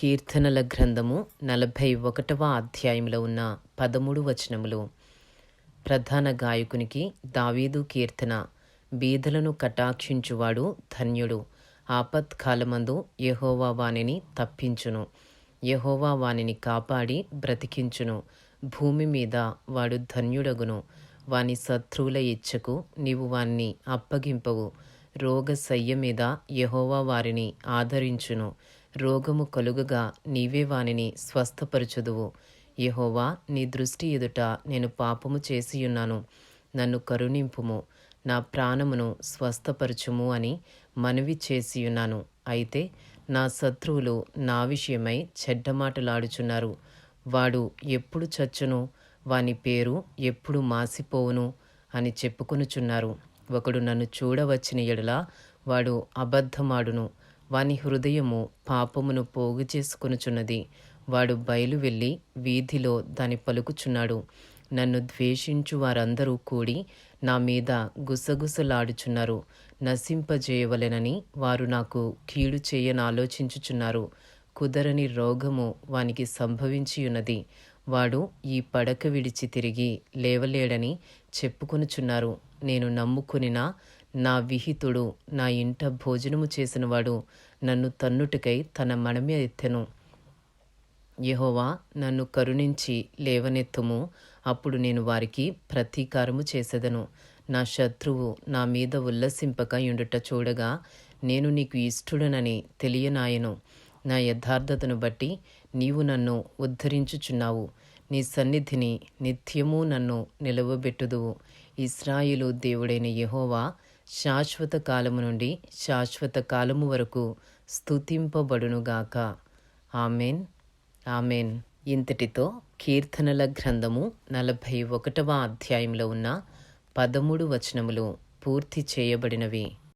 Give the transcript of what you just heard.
కీర్తనల గ్రంథము నలభై ఒకటవ అధ్యాయంలో ఉన్న పదమూడు వచనములు. ప్రధాన గాయకునికి దావీదు కీర్తన బీదలను కటాక్షించువాడు ధన్యుడు. ఆపత్కాలమందు యహోవా వానిని తప్పించును. యహోవా వానిని కాపాడి బ్రతికించును. భూమి మీద వాడు ధన్యుడగును. వాని శత్రువుల ఇచ్చకు నీవు వాన్ని అప్పగింపవు. రోగ శయ్య మీద యహోవా వారిని ఆదరించును. రోగము కలుగగా నీవే వానిని స్వస్థపరచుదువు. యహోవా నీ దృష్టి ఎదుట నేను పాపము చేసియున్నాను. నన్ను కరుణింపుము. నా ప్రాణమును స్వస్థపరచుము అని మనవి చేసియున్నాను. అయితే నా శత్రువులు నా విషయమై చెడ్డమాటలాడుచున్నారు వాడు ఎప్పుడు చచ్చును? వాని పేరు ఎప్పుడు మాసిపోవును? అని చెప్పుకొనుచున్నారు. ఒకడు నన్ను చూడవచ్చిన ఎడల వాడు అబద్ధమాడును. వాని హృదయము పాపమును పోగు చేసుకొనుచున్నది. వాడు బయలు వెళ్ళి వీధిలో దాని పలుకుచున్నాడు. నన్ను ద్వేషించు వారందరూ కూడి నా మీద గుసగుసలాడుచున్నారు. నశింపజేయవలెనని వారు నాకు కీడు చేయని ఆలోచించుచున్నారు. కుదరని రోగము వానికి సంభవించియున్నది. వాడు ఈ పడక విడిచి తిరిగి లేవలేడని చెప్పుకొనుచున్నారు. నేను నమ్ముకునినా నా విహితుడు నా ఇంట భోజనము చేసినవాడు నన్ను తన్నుటికై తన మనమే ఎత్తెను. యహోవా నన్ను కరుణించి లేవనెత్తుము. అప్పుడు నేను వారికి ప్రతీకారము చేసేదను. నా శత్రువు నా మీద ఉల్లసింపక ఉండుట చూడగా నేను నీకు ఇష్టడునని తెలియనాయను. నా యథార్థతను బట్టి నీవు నన్ను ఉద్ధరించుచున్నావు. నీ సన్నిధిని నిత్యము నన్ను నిలవబెట్టుదువు. ఇస్రాయిలు దేవుడైన యహోవా శాశ్వత కాలము నుండి శాశ్వత కాలము వరకు స్థుతింపబడునుగాక ఆమెన్. ఆమెన్. ఇంతటితో కీర్తనల గ్రంథము నలభై ఒకటవ అధ్యాయంలో ఉన్న పదమూడు వచనములు పూర్తి చేయబడినవి.